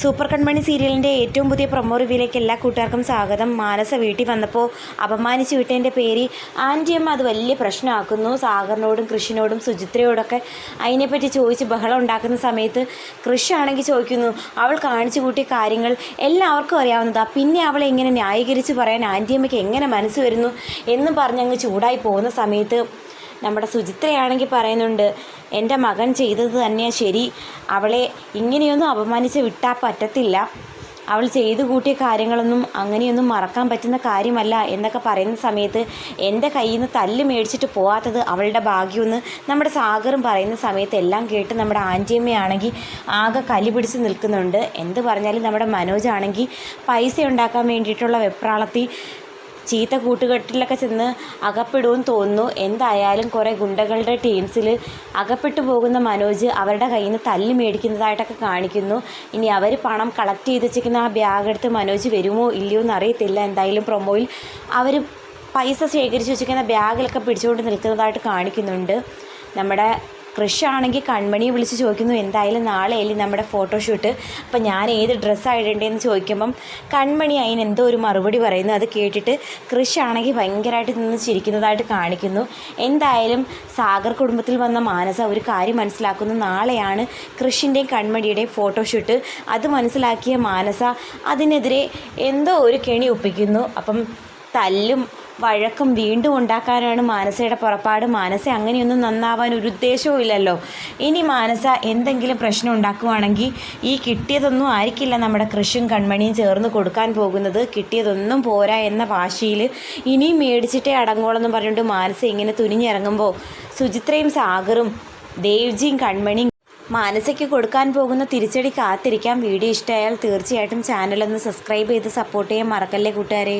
Super കൺമണി സീരിയലിന്റെ ഏറ്റവും പുതിയ പ്രൊമോ റിവ്യൂയിലേക്ക് എല്ലാ കൂട്ടുകാർക്കും സ്വാഗതം. മാനസ വീട്ടിൽ വന്നപ്പോൾ അപമാനിച്ച് വിട്ടതിന്റെ പേര് ആന്റിയമ്മ അത് വലിയ പ്രശ്നമാക്കുന്നു. സാഗറിനോടും കൃഷിനോടും സുചിത്രയോടൊക്കെ അതിനെപ്പറ്റി ചോദിച്ച് ബഹളം ഉണ്ടാക്കുന്ന സമയത്ത് കൃഷി ആണെങ്കിൽ ചോദിക്കുന്നു അവൾ കാണിച്ചു കൂട്ടിയ കാര്യങ്ങൾ എല്ലാവർക്കും അറിയാവുന്നതാണ് പിന്നെ അവളെ ഇങ്ങനെ ന്യായീകരിച്ച് പറയാൻ ആന്റിയമ്മയ്ക്ക് എങ്ങനെ മനസ്സ് വരുന്നു എന്നും പറഞ്ഞങ്ങ് ചൂടായി പോകുന്ന സമയത്ത് നമ്മുടെ സുചിത്രയാണെങ്കിൽ പറയുന്നുണ്ട് എന്റെ മകൻ ചെയ്തത് തന്നെയാണ് ശരി. അവളെ ഇങ്ങനെയൊന്നും അപമാനിച്ച് വിട്ടാൽ പറ്റത്തില്ല. അവൾ ചെയ്തു കൂട്ടിയ കാര്യങ്ങളൊന്നും അങ്ങനെയൊന്നും മറക്കാൻ പറ്റുന്ന കാര്യമല്ല എന്നൊക്കെ പറയുന്ന സമയത്ത് എന്റെ കയ്യിൽ നിന്ന് തല്ല് മേടിച്ചിട്ട് പോകാത്തത് അവളുടെ ഭാഗ്യമെന്ന് നമ്മുടെ സാഗറും പറയുന്ന സമയത്ത് എല്ലാം കേട്ട് നമ്മുടെ ആന്റിയമ്മയാണെങ്കിൽ ആകെ കലി പിടിച്ച് നിൽക്കുന്നുണ്ട്. എന്ത് പറഞ്ഞാലും നമ്മുടെ മനോജാണെങ്കിൽ പൈസ ഉണ്ടാക്കാൻ വേണ്ടിയിട്ടുള്ള വെപ്രാളത്തിൽ ചീത്ത കൂട്ടുകെട്ടിലൊക്കെ ചെന്ന് അകപ്പെടുമെന്ന് തോന്നുന്നു. എന്തായാലും കുറേ ഗുണ്ടകളുടെ ടീംസിൽ അകപ്പെട്ടു പോകുന്ന മനോജ് അവരുടെ കയ്യിൽ നിന്ന് തല്ല് മേടിക്കുന്നതായിട്ടൊക്കെ കാണിക്കുന്നു. ഇനി അവർ പണം കളക്ട് ചെയ്ത് വെച്ചിരിക്കുന്ന ആ ബാഗ് എടുത്ത് മനോജ് വരുമോ ഇല്ലയോ എന്ന് അറിയത്തില്ല. എന്തായാലും പ്രൊമോയിൽ അവർ പൈസ ശേഖരിച്ച് വെച്ചിരിക്കുന്ന ബാഗിലൊക്കെ പിടിച്ചുകൊണ്ട് നിൽക്കുന്നതായിട്ട് കാണിക്കുന്നുണ്ട്. നമ്മുടെ കൃഷ് ആണെങ്കിൽ കൺമണിയെ വിളിച്ച് ചോദിക്കുന്നു എന്തായാലും നാളെ അല്ലേ നമ്മുടെ ഫോട്ടോഷൂട്ട് അപ്പം ഞാൻ ഏത് ഡ്രസ്സാണ് ഇടേണ്ടതെന്ന് ചോദിക്കുമ്പം കൺമണി അതിന് എന്തോ ഒരു മറുപടി പറയുന്നു. അത് കേട്ടിട്ട് കൃഷ് ആണെങ്കിൽ ഭയങ്കരമായിട്ട് നിന്ന് ചിരിക്കുന്നതായിട്ട് കാണിക്കുന്നു. എന്തായാലും സാഗർ കുടുംബത്തിൽ വന്ന മാനസ ഒരു കാര്യം മനസ്സിലാക്കുന്നു. നാളെയാണ് കൃഷിന്റെയും കൺമണിയുടെയും ഫോട്ടോഷൂട്ട് അത് മനസ്സിലാക്കിയ മാനസ അതിനെതിരെ എന്തോ ഒരു കെണി ഒപ്പിക്കുന്നു. അപ്പം തല്ലും വഴക്കും വീണ്ടും ഉണ്ടാക്കാനാണ് മാനസയുടെ പുറപ്പാട്. മാനസ അങ്ങനെയൊന്നും നന്നാവാൻ ഒരു ഉദ്ദേശവും ഇല്ലല്ലോ. ഇനി മാനസ എന്തെങ്കിലും പ്രശ്നം ഉണ്ടാക്കുവാണെങ്കിൽ ഈ കിട്ടിയതൊന്നും ആയിരിക്കില്ല നമ്മുടെ കൃഷിയും കൺമണിയും ചേർന്ന് കൊടുക്കാൻ പോകുന്നത്. കിട്ടിയതൊന്നും പോരാ എന്ന വാശിയിൽ ഇനിയും മേടിച്ചിട്ടേ അടങ്ങോളെന്ന് പറഞ്ഞുകൊണ്ട് മാനസ ഇങ്ങനെ തുനിഞ്ഞിറങ്ങുമ്പോൾ സുചിത്രയും സാഗറും ദേവ്ജിയും കൺമണിയും മാനസയ്ക്ക് കൊടുക്കാൻ പോകുന്ന തിരിച്ചടി കാത്തിരിക്കാം. വീഡിയോ ഇഷ്ടമായാൽ തീർച്ചയായിട്ടും ചാനലൊന്ന് സബ്സ്ക്രൈബ് ചെയ്ത് സപ്പോർട്ട് ചെയ്യാൻ മറക്കല്ലേ കൂട്ടുകാരെ.